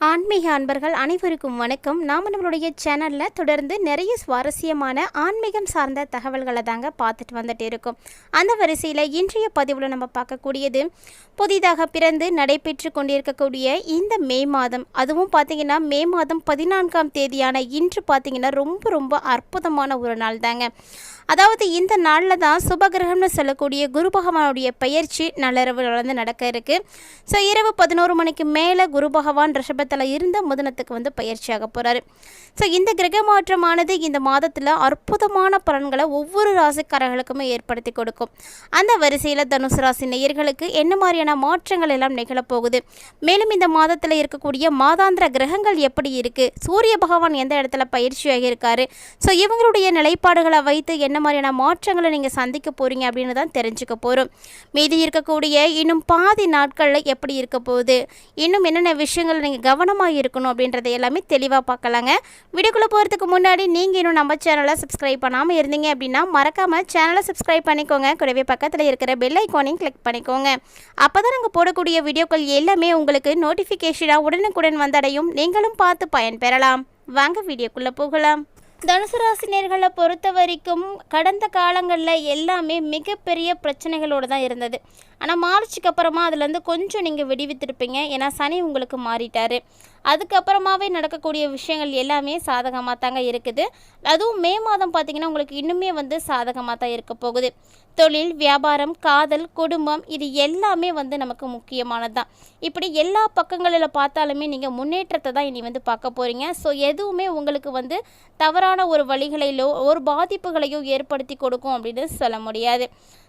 ஆன்மீக அன்பர்கள் அனைவருக்கும் வணக்கம். நாம் நம்மளுடைய சேனலில் தொடர்ந்து நிறைய சுவாரஸ்யமான ஆன்மீகம் சார்ந்த தகவல்களை தாங்க பார்த்துட்டு வந்துட்டு இருக்கோம். அந்த வரிசையில் இன்றைய பதிவில் நம்ம பார்க்கக்கூடியது புதிதாக பிறந்து நடைபெற்று கொண்டிருக்கக்கூடிய இந்த மே மாதம். அதுவும் பார்த்திங்கன்னா மே மாதம் பதினான்காம் தேதியான இன்று பார்த்திங்கன்னா ரொம்ப ரொம்ப அற்புதமான ஒரு நாள் தாங்க. அதாவது இந்த நாளில் தான் சுபகிரகம்னு சொல்லக்கூடிய குரு பகவானுடைய பயிற்சி நள்ளிரவு நடந்து நடக்க இருக்குது ஸோ இரவு பதினோரு மணிக்கு மேலே குரு பகவான் ரிஷபத்தில் இருந்த முதனத்துக்கு வந்து பயிற்சியாக போகிறாரு ஸோ இந்த கிரக மாற்றமானது இந்த மாதத்தில் அற்புதமான பலன்களை ஒவ்வொரு ராசிக்காரர்களுக்குமே ஏற்படுத்தி கொடுக்கும். அந்த வரிசையில் தனுசு ராசி நேயர்களுக்கு என்ன மாதிரியான மாற்றங்கள் எல்லாம் நிகழப்போகுது மேலும் இந்த மாதத்தில் இருக்கக்கூடிய மாதாந்திர கிரகங்கள் எப்படி இருக்குது சூரிய பகவான் எந்த இடத்துல பயிற்சியாக இருக்காரு? ஸோ இவங்களுடைய நிலைப்பாடுகளை வைத்து என்ன மாதிரியான மாற்றங்களை நீங்கள் சந்திக்க போகிறீங்க அப்படின்னு தான் தெரிஞ்சுக்க போகிறோம் மீதி இருக்கக்கூடிய இன்னும் பாதி நாட்களில் எப்படி இருக்க போகுது? இன்னும் என்னென்ன விஷயங்களை நீங்கள் கவனமாக இருக்கணும் அப்படின்றத எல்லாமே தெளிவாக பார்க்கலாங்க. வீடியோக்குள்ளே போகிறதுக்கு முன்னாடி நீங்கள் இன்னும் நம்ம சேனலை சப்ஸ்கிரைப் பண்ணாமல் இருந்தீங்க அப்படின்னா மறக்காமல் சேனலை சப்ஸ்கிரைப் பண்ணிக்கோங்க. கூடவே பக்கத்தில் இருக்கிற பெல் ஐக்கானையும் கிளிக் பண்ணிக்கோங்க. அப்போ தான் நாங்கள் போடக்கூடிய வீடியோக்கள் எல்லாமே உங்களுக்கு நோட்டிஃபிகேஷனாக உடனுக்குடன் வந்தடையும். நீங்களும் பார்த்து பயன்பெறலாம். வாங்க வீடியோக்குள்ளே போகலாம். தனுசு ராசினியர்களை பொறுத்த வரைக்கும் கடந்த காலங்களில் எல்லாமே மிகப்பெரிய பிரச்சனைகளோடு தான் இருந்தது. ஆனால் மார்ச்சுக்கு அப்புறமா அதுலேருந்து கொஞ்சம் நீங்கள் விடுவித்திருப்பீங்க. ஏன்னா சனி உங்களுக்கு மாறிட்டார். அதுக்கப்புறமாவே நடக்கக்கூடிய விஷயங்கள் எல்லாமே சாதகமாக தாங்க இருக்குது. அதுவும் மே மாதம் பார்த்திங்கன்னா உங்களுக்கு இன்னுமே வந்து சாதகமாக தான் இருக்க போகுது. தொழில் வியாபாரம் காதல் குடும்பம் இது எல்லாமே வந்து நமக்கு முக்கியமானது. தான் இப்படி எல்லா பக்கங்களில் பார்த்தாலுமே நீங்கள் முன்னேற்றத்தை தான் இனி வந்து பார்க்க போகிறீங்க ஸோ எதுவுமே உங்களுக்கு வந்து தவறான ஒரு வழிகளிலோ ஒரு பாதிப்புகளையோ ஏற்படுத்தி கொடுக்கும் அப்படின்னு சொல்ல முடியாது.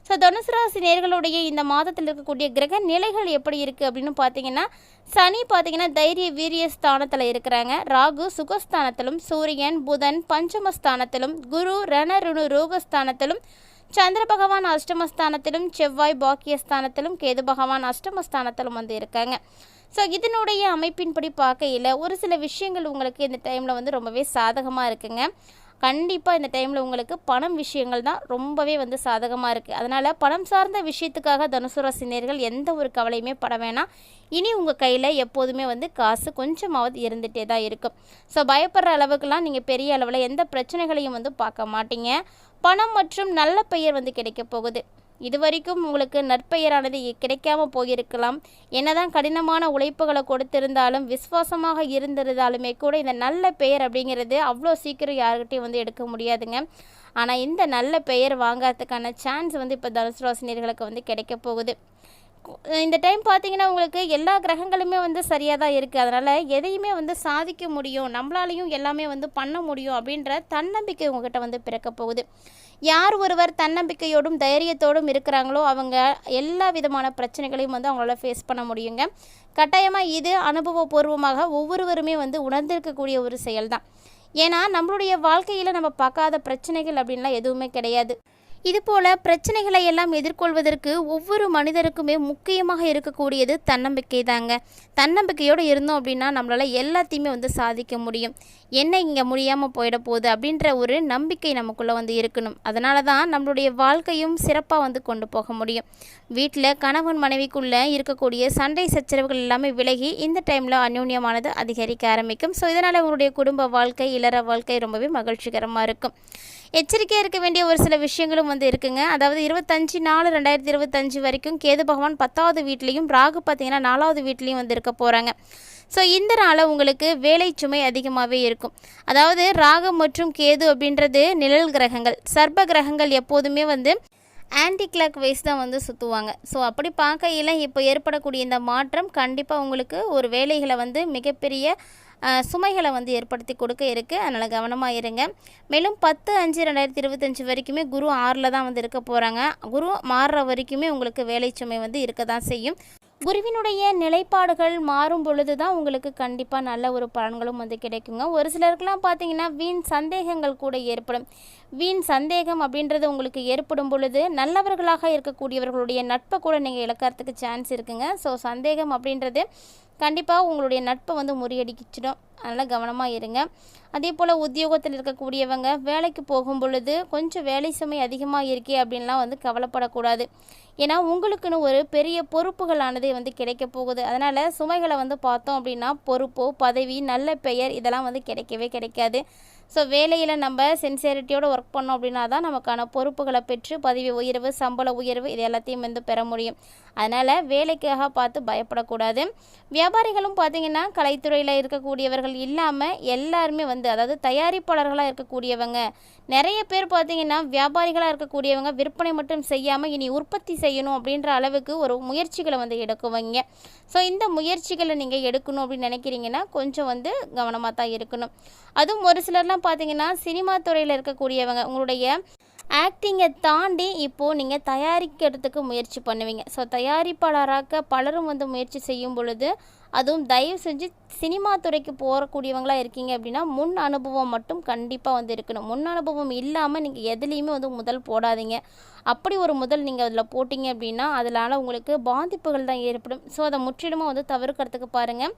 ஸோ தனுசு ராசி நேர்களுடைய இந்த மாதத்தில் இருக்கக்கூடிய கிரக நிலைகள் எப்படி இருக்குது அப்படின்னு பார்த்தீங்கன்னா சனி பார்த்தீங்கன்னா தைரிய வீரிய ஸ்தானத்தில் இருக்கிறாங்க. ராகு சுகஸ்தானத்திலும் சூரியன் புதன் பஞ்சமஸ்தானத்திலும் குரு ரணருணு ரோகஸ்தானத்திலும் சந்திர பகவான் அஷ்டமஸ்தானத்திலும் செவ்வாய் பாக்கியஸ்தானத்திலும் கேது பகவான் அஷ்டமஸ்தானத்திலும் வந்து இருக்காங்க. ஸோ இதனுடைய அமைப்பின்படி பார்க்கையில் ஒரு சில விஷயங்கள் உங்களுக்கு இந்த டைமில் வந்து ரொம்பவே சாதகமாக இருக்குங்க. கண்டிப்பாக இந்த டைமில் உங்களுக்கு பணம் விஷயங்கள் தான் ரொம்பவே வந்து சாதகமாக இருக்குது அதனால் பணம் சார்ந்த விஷயத்துக்காக தனுசு ராசினியர்கள் எந்த ஒரு கவலையுமே பட வேணாம். இனி உங்கள் கையில் எப்போதுமே வந்து காசு கொஞ்சமாவது இருந்துகிட்டே தான் இருக்கும். ஸோ பயப்படுற அளவுக்குலாம் நீங்கள் பெரிய அளவில் எந்த பிரச்சனைகளையும் வந்து பார்க்க மாட்டீங்க. பணம் மற்றும் நல்ல பெயர் வந்து கிடைக்க போகுது. இது வரைக்கும் உங்களுக்கு நற்பெயரானது கிடைக்காம போயிருக்கலாம். என்னதான் கடினமான உழைப்புகளை கொடுத்திருந்தாலும் விசுவாசமாக இருந்திருந்தாலுமே கூட இந்த நல்ல பெயர் அப்படிங்கிறது அவ்வளோ சீக்கிரம் யாருக்கிட்டையும் வந்து எடுக்க முடியாதுங்க. ஆனால் இந்த நல்ல பெயர் வாங்கிறதுக்கான சான்ஸ் வந்து இப்போ தனுசு ராசினியர்களுக்கு வந்து கிடைக்க போகுது. இந்த டைம் பார்த்தீங்கன்னா உங்களுக்கு எல்லா கிரகங்களுமே வந்து சரியாக தான் இருக்குது அதனால் எதையுமே வந்து சாதிக்க முடியும் நம்மளாலையும் எல்லாமே வந்து பண்ண முடியும் அப்படின்ற தன்னம்பிக்கை உங்ககிட்ட வந்து பிறக்க போகுது. யார் ஒருவர் தன்னம்பிக்கையோடும் தைரியத்தோடும் இருக்கிறாங்களோ அவங்க எல்லா விதமான பிரச்சனைகளையும் வந்து அவங்களால ஃபேஸ் பண்ண முடியுங்க. கட்டாயமாக இது அனுபவபூர்வமாக ஒவ்வொருவருமே வந்து உணர்ந்திருக்கக்கூடிய ஒரு செயல்தான். ஏன்னா நம்மளுடைய வாழ்க்கையில் நம்ம பார்க்காத பிரச்சனைகள் அப்படின்லாம் எதுவுமே கிடையாது. இதுபோல் பிரச்சனைகளை எல்லாம் எதிர்கொள்வதற்கு ஒவ்வொரு மனிதருக்குமே முக்கியமாக இருக்கக்கூடியது தன்னம்பிக்கை தாங்க தன்னம்பிக்கையோடு இருந்தோம் அப்படின்னா நம்மளால் எல்லாத்தையுமே வந்து சாதிக்க முடியும். என்ன இங்கே முடியாமல் போயிட போகுது அப்படின்ற ஒரு நம்பிக்கை நமக்குள்ளே வந்து இருக்கணும். அதனால தான் நம்மளுடைய வாழ்க்கையும் சிறப்பாக வந்து கொண்டு போக முடியும். வீட்டில் கணவன் மனைவிக்குள்ளே இருக்கக்கூடிய சண்டை சச்சரவுகள் எல்லாமே விலகி இந்த டைமில் அந்யூன்யமானது அதிகரிக்க ஆரம்பிக்கும். ஸோ இதனால் உங்களுடைய குடும்ப வாழ்க்கை இளர வாழ்க்கை ரொம்பவே மகிழ்ச்சிகரமாக இருக்கும். எச்சரிக்கையாக இருக்க வேண்டிய ஒரு சில விஷயங்களும் வந்து இருக்குங்க. அதாவது இருபத்தஞ்சி நாலு ரெண்டாயிரத்தி இருபத்தஞ்சு வரைக்கும் கேது பகவான் பத்தாவது வீட்லேயும் ராகு பார்த்தீங்கன்னா நாலாவது வீட்லேயும் வந்து இருக்க போகிறாங்க ஸோ இந்த நாளில் உங்களுக்கு வேலை சுமை அதிகமாகவே இருக்கும். அதாவது ராகம் மற்றும் கேது அப்படின்றது நிழல் கிரகங்கள் சர்ப்ப கிரகங்கள் எப்போதுமே வந்து ஆன்டி கிளாக் வைஸ் தான் வந்து சுற்றுவாங்க ஸோ அப்படி பார்க்கையில் இப்போ ஏற்படக்கூடிய இந்த மாற்றம் கண்டிப்பாக உங்களுக்கு ஒரு வேலைகளை வந்து மிகப்பெரிய சுமைகளை வந்து ஏற்படுத்தி கொடுக்க இருக்குது அதனால் கவனமாக இருங்க. மேலும் பத்து அஞ்சு ரெண்டாயிரத்தி இருபத்தஞ்சி வரைக்குமே குரு ஆறில் தான் வந்து இருக்க போகிறாங்க குரு மாறுற வரைக்குமே உங்களுக்கு வேலை சுமை வந்து இருக்க தான் செய்யும். குருவினுடைய நிலைப்பாடுகள் மாறும் பொழுது தான் உங்களுக்கு கண்டிப்பாக நல்ல ஒரு பலன்களும் வந்து கிடைக்குங்க. ஒரு சிலருக்குலாம் பார்த்தீங்கன்னா வீண் சந்தேகங்கள் கூட ஏற்படும். வீண் சந்தேகம் அப்படின்றது உங்களுக்கு ஏற்படும் பொழுது நல்லவர்களாக இருக்கக்கூடியவர்களுடைய நட்பை கூட நீங்கள் இழக்கிறதுக்கு சான்ஸ் இருக்குங்க. ஸோ சந்தேகம் அப்படின்றது கண்டிப்பாக உங்களுடைய நட்பை வந்து முறியடிச்சிடும் அதனால் கவனமாக இருங்க. அதே போல் உத்தியோகத்தில் இருக்கக்கூடியவங்க வேலைக்கு போகும் பொழுது கொஞ்சம் வேலை சுமை அதிகமாக இருக்கே அப்படின்லாம் வந்து கவலைப்படக்கூடாது. ஏன்னா உங்களுக்குன்னு ஒரு பெரிய பொறுப்புகளானது வந்து கிடைக்க போகுது. அதனால் சுமைகளை வந்து பார்த்தோம் அப்படின்னா பொறுப்போ பதவி நல்ல பெயர் இதெல்லாம் வந்து கிடைக்கவே கிடைக்காது. ஸோ வேலையில் நம்ம சின்சியரிட்டியோடு ஒர்க் பண்ணோம் அப்படின்னா தான் நமக்கான பொறுப்புகளை பெற்று பதவி உயர்வு சம்பள உயர்வு இது எல்லாத்தையும் வந்து பெற முடியும். அதனால் வேலைக்காக பார்த்து பயப்படக்கூடாது. வியாபாரிகளும் பார்த்திங்கன்னா கலைத்துறையில் இருக்கக்கூடியவர்கள் இல்லாமல் எல்லாருமே வந்து அதாவது தயாரிப்பாளர்களாக இருக்கக்கூடியவங்க நிறைய பேர் பார்த்திங்கன்னா வியாபாரிகளாக இருக்கக்கூடியவங்க விற்பனை மட்டும் செய்யாமல் இனி உற்பத்தி செய்யணும் அப்படின்ற அளவுக்கு ஒரு முயற்சிகளை வந்து எடுக்குவீங்க. ஸோ இந்த முயற்சிகளை நீங்கள் எடுக்கணும் அப்படின்னு நினைக்கிறீங்கன்னா கொஞ்சம் வந்து கவனமாக தான் இருக்கணும். அதுவும் ஒரு சிலர்லாம் பார்த்தீங்கன்னா சினிமா துறையில் இருக்கக்கூடியவங்க உங்களுடைய ஆக்டிங்கை தாண்டி இப்போது நீங்கள் தயாரிக்கிறதுக்கு முயற்சி பண்ணுவீங்க. ஸோ தயாரிப்பாளராக பலரும் வந்து முயற்சி செய்யும் பொழுது அதுவும் தயவு செஞ்சு சினிமா துறைக்கு போகக்கூடியவங்களாக இருக்கீங்க அப்படின்னா முன் அனுபவம் மட்டும் கண்டிப்பாக வந்து இருக்கணும். முன் அனுபவம் இல்லாமல் நீங்கள் எதுலேயுமே வந்து முதல் போடாதீங்க. அப்படி ஒரு முதல் நீங்கள் அதில் போட்டிங்க அப்படின்னா அதனால் உங்களுக்கு பாதிப்புகள் தான் ஏற்படும். ஸோ அதை முற்றிலுமாக வந்து தவிர்க்கிறதுக்கு பாருங்கள்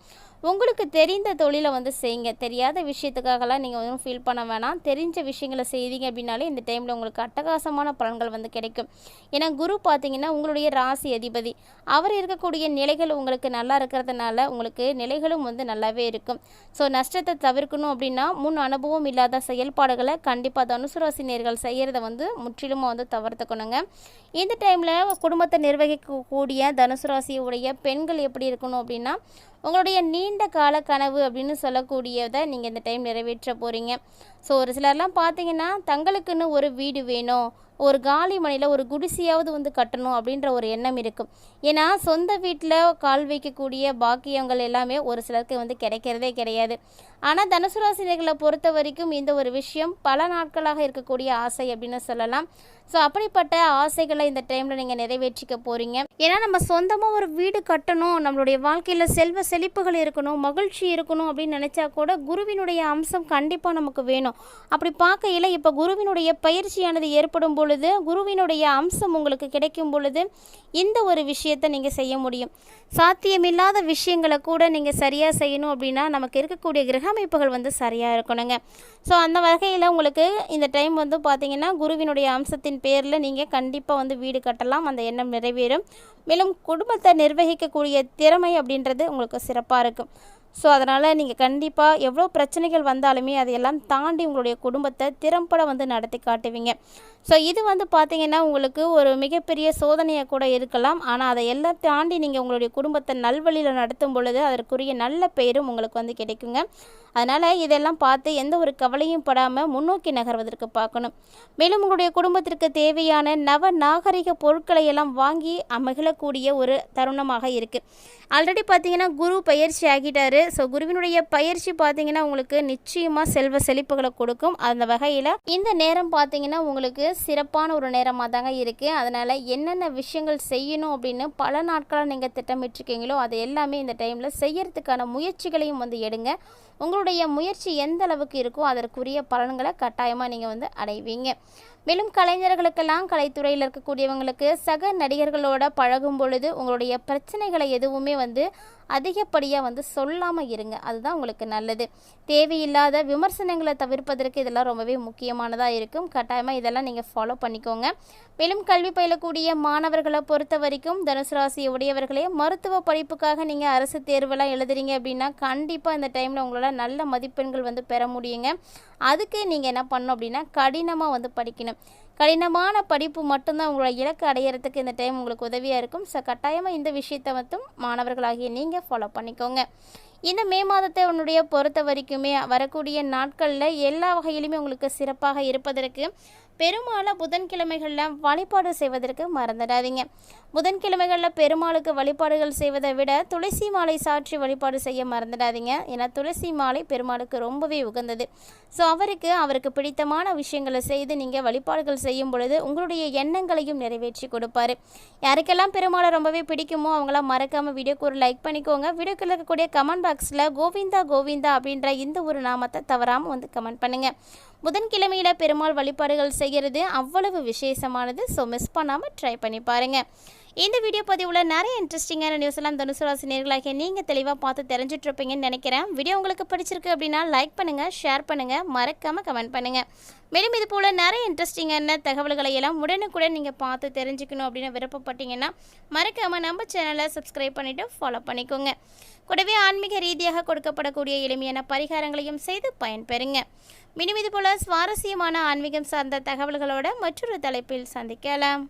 உங்களுக்கு தெரிந்த தொழிலை வந்து செய்யுங்க. தெரியாத விஷயத்துக்காகலாம் நீங்கள் வந்து ஃபீல் பண்ண வேணாம். தெரிஞ்ச விஷயங்களை செய்தீங்க அப்படின்னாலே இந்த டைமில் உங்களுக்கு அட்டகாசமான பலன்கள் வந்து கிடைக்கும். ஏன்னா குரு பார்த்தீங்கன்னா உங்களுடைய ராசி அதிபதி. அவர் இருக்கக்கூடிய நிலைகள் உங்களுக்கு நல்லா இருக்கிறதுனால உங்களுக்கு நிலைகளும் வந்து நல்லாவே இருக்கும். ஸோ நஷ்டத்தை தவிர்க்கணும் அப்படின்னா முன் அனுபவம் இல்லாத செயல்பாடுகளை கண்டிப்பாக தனுசுராசி நேர்கள் செய்கிறத வந்து முற்றிலுமாக வந்து தவிர்த்துக்கணுங்க. இந்த டைமில் குடும்பத்தை நிர்வகிக்கக்கூடிய தனுசுராசியுடைய பெண்கள் எப்படி இருக்கணும் அப்படின்னா உங்களுடைய நீண்ட கால கனவு அப்படின்னு சொல்லக்கூடியதை நீங்கள் இந்த டைம் நிறைவேற்ற போகிறீங்க ஸோ ஒரு சிலர்லாம் பார்த்தீங்கன்னா தங்களுக்குன்னு ஒரு வீடு வேணும். ஒரு காலி மனையில் ஒரு குடிசையாவது வந்து கட்டணும் அப்படின்ற ஒரு எண்ணம் இருக்கும். ஏன்னா சொந்த வீட்டில் கால் வைக்கக்கூடிய பாக்கியங்கள் எல்லாமே ஒரு சிலருக்கு வந்து கிடைக்கிறதே கிடையாது. ஆனால் தனுசுராசினர்களை பொறுத்த வரைக்கும் இந்த ஒரு விஷயம் பல நாட்களாக இருக்கக்கூடிய ஆசை அப்படின்னு சொல்லலாம். ஸோ அப்படிப்பட்ட ஆசைகளை இந்த டைமில் நீங்கள் நிறைவேற்றிக்க போகிறீங்க ஏன்னா நம்ம சொந்தமாக ஒரு வீடு கட்டணும் நம்மளுடைய வாழ்க்கையில் செல்வ செழிப்புகள் இருக்கணும் மகிழ்ச்சி இருக்கணும் அப்படின்னு நினச்சா கூட குருவினுடைய அம்சம் கண்டிப்பாக நமக்கு வேணும். அப்படி பார்க்கையில் இப்போ குருவினுடைய பயிற்சியானது ஏற்படும் பொழுது குருவினுடைய அம்சம் உங்களுக்கு கிடைக்கும் பொழுது இந்த ஒரு விஷயத்தை நீங்கள் செய்ய முடியும். சாத்தியமில்லாத விஷயங்களை கூட நீங்கள் சரியாக செய்யணும் அப்படின்னா நமக்கு இருக்கக்கூடிய கிரக அமைப்புகள் வந்து சரியாக இருக்கணுங்க. ஸோ அந்த வகையில் உங்களுக்கு இந்த டைம் வந்து பார்த்திங்கன்னா குருவினுடைய அம்சத்தின் பேரில் நீங்கள் கண்டிப்பாக வந்து வீடு கட்டலாம் அந்த எண்ணம் நிறைவேறும். மேலும் குடும்பத்தை நிர்வகிக்கக்கூடிய திறமை அப்படின்றது உங்களுக்கு சிறப்பாக இருக்கும். ஸோ அதனால் நீங்கள் கண்டிப்பாக எவ்வளோ பிரச்சனைகள் வந்தாலுமே அதையெல்லாம் தாண்டி உங்களுடைய குடும்பத்தை திறம்பட வந்து நடத்தி காட்டுவீங்க. ஸோ இது வந்து பார்த்திங்கன்னா உங்களுக்கு ஒரு மிகப்பெரிய சோதனையாக கூட இருக்கலாம். ஆனால் அதை எல்லாம் தாண்டி நீங்கள் உங்களுடைய குடும்பத்தை நல்வழியில் நடத்தும் பொழுது அதற்குரிய நல்ல பெயரும் உங்களுக்கு வந்து கிடைக்குங்க. அதனால் இதெல்லாம் பார்த்து எந்த ஒரு கவலையும் படாமல் முன்னோக்கி நகர்வதற்கு பார்க்கணும். மேலும் உங்களுடைய குடும்பத்திற்கு தேவையான நவ நாகரிக பொருட்களை எல்லாம் வாங்கி மகிழக்கூடிய ஒரு தருணமாக இருக்குது ஆல்ரெடி பார்த்திங்கன்னா குரு பயிற்சி ஆகிட்டாரு. ஸோ குருவினுடைய பயிற்சி பார்த்தீங்கன்னா உங்களுக்கு நிச்சயமாக செல்வ செழிப்புகளை கொடுக்கும். அந்த வகையில் இந்த நேரம் பார்த்தீங்கன்னா உங்களுக்கு சிறப்பான ஒரு நேரமாக தாங்க இருக்குது அதனால் என்னென்ன விஷயங்கள் செய்யணும் அப்படின்னு பல நாட்களாக நீங்கள் திட்டமிட்டிருக்கீங்களோ அது எல்லாமே இந்த டைமில் செய்யறதுக்கான முயற்சிகளையும் வந்து எடுங்க. உங்களுடைய முயற்சி எந்த அளவுக்கு இருக்கோ அதற்குரிய பலன்களை கட்டாயமாக நீங்கள் வந்து அடைவீங்க. மேலும் கலைஞர்களுக்கெல்லாம் கலைத்துறையில் இருக்கக்கூடியவங்களுக்கு சக நடிகர்களோட பழகும் பொழுது உங்களுடைய பிரச்சனைகளை எதுவுமே வந்து அதிகப்படியாக வந்து சொல்லாமல் இருங்க. அதுதான் உங்களுக்கு நல்லது. தேவையில்லாத விமர்சனங்களை தவிர்ப்பதற்கு இதெல்லாம் ரொம்பவே முக்கியமானதாக இருக்கும். கட்டாயமாக இதெல்லாம் நீங்கள் ஃபாலோ பண்ணிக்கோங்க. மேலும் கல்வி பயிலக்கூடிய மாணவர்களை பொறுத்த வரைக்கும் தனுசு ராசி உடையவர்களே மருத்துவ படிப்புக்காக நீங்கள் அரசு தேர்வெல்லாம் எழுதுறீங்க அப்படின்னா கண்டிப்பாக இந்த டைமில் உங்களால் நல்ல மதிப்பெண்கள் வந்து பெற முடியுங்க. அதுக்கு நீங்கள் என்ன பண்ணணும் அப்படின்னா கடினமாக வந்து படிக்கணும். கடினமான படிப்பு மட்டும்தான் உங்களோட இலக்கு அடையிறதுக்கு இந்த டைம் உங்களுக்கு உதவியாக இருக்கும். ஸோ கட்டாயமாக இந்த விஷயத்தை மட்டும் மாணவர்களாகிய நீங்கள் ஃபாலோ பண்ணிக்கோங்க. இந்த மே மாதத்தை உன்னுடைய பொறுத்த வரைக்குமே வரக்கூடிய நாட்களில் எல்லா வகையிலுமே உங்களுக்கு சிறப்பாக இருப்பதற்கு பெருமாளை புதன்கிழமைகளில் வழிபாடு செய்வதற்கு மறந்துடாதீங்க. புதன்கிழமைகளில் பெருமாளுக்கு வழிபாடுகள் செய்வதை விட துளசி மாலை சாற்றி வழிபாடு செய்ய மறந்துடாதீங்க. ஏன்னா துளசி மாலை பெருமாளுக்கு ரொம்பவே உகந்தது. ஸோ அவருக்கு அவருக்கு பிடித்தமான விஷயங்களை செய்து நீங்கள் வழிபாடுகள் செய்யும் பொழுது உங்களுடைய எண்ணங்களையும் நிறைவேற்றி கொடுப்பாரு. யாருக்கெல்லாம் பெருமாளை ரொம்பவே பிடிக்குமோ அவங்களாம் மறக்காமல் வீடியோக்கு ஒரு லைக் பண்ணிக்கோங்க. வீடியோக்குள்ள இருக்கக்கூடிய கமெண்ட் பாக்ஸில் கோவிந்தா கோவிந்தா அப்படின்ற இந்த ஒரு நாமத்தை தவறாமல் வந்து கமெண்ட் பண்ணுங்கள் புதன்கிழமையில் பெருமாள் வழிபாடுகள் செய்கிறது அவ்வளவு விசேஷமானது ஸோ மிஸ் பண்ணாமல் ட்ரை பண்ணி பாருங்கள் இந்த வீடியோ பதிவில் நிறைய இன்ட்ரெஸ்டிங்கான நியூஸ் எல்லாம் தனுசு ராசி நீங்கள் தெளிவாக பார்த்து தெரிஞ்சிட்ருப்பீங்கன்னு நினைக்கிறேன். வீடியோ உங்களுக்கு பிடிச்சிருக்கு அப்படின்னா லைக் பண்ணுங்கள் ஷேர் பண்ணுங்கள் மறக்காமல் கமெண்ட் பண்ணுங்கள் மேலும் இது போல் நிறைய இன்ட்ரெஸ்டிங்கான தகவல்களை எல்லாம் உடனுக்குடன் நீங்கள் பார்த்து தெரிஞ்சுக்கணும் அப்படின்னு விருப்பப்பட்டீங்கன்னா மறக்காமல் நம்ம சேனலை சப்ஸ்கிரைப் பண்ணிவிட்டு ஃபாலோ பண்ணிக்கோங்க. கூடவே ஆன்மீக ரீதியாக கொடுக்கப்படக்கூடிய எளிமையான பரிகாரங்களையும் செய்து பயன்பெறுங்க. மினிமிது போல சுவாரஸ்யமான ஆன்மீகம் சார்ந்த தகவல்களோட மற்றொரு தலைப்பில் சந்திக்கலாம்.